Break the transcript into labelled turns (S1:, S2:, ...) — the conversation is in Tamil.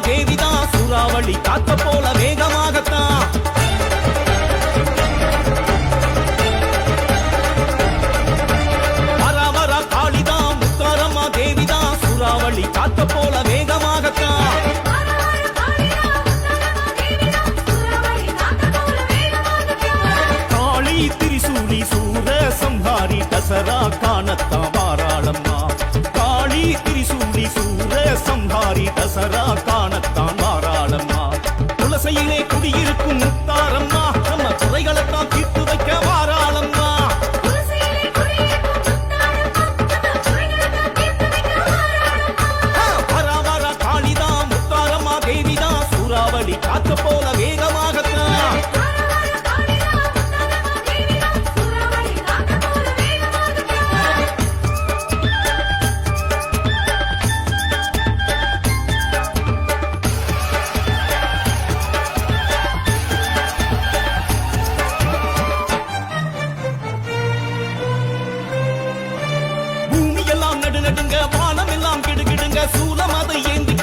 S1: சூறாவளி காத்த போல வேகமாகத்தான் வரா காளிதான் முத்தாரம்மா தேவிதான் சூறாவளி காத்த போல வேகமாகத்தான் காளி திரிசூலி சூர சம்ஹாரி தசரா காணத்தான் வாராளம்மா. காளி திரிசூலி சூர சம்ஹாரி தசரா காணத்தான் வாராளம்மா துளசையிலே குடியிருக்கும் முத்தாரம்மா நம்ம குறைகளைத்தான் தீர்த்து வைக்க வாராளம்மா வரா வரா காளிதான் முத்தாரம்மா தேவிதான் சூறாவளி காத்த போல கடுங்க வானம் எல்லாம் கிடுகிடுங்க சூலம் அதை ஏந்தி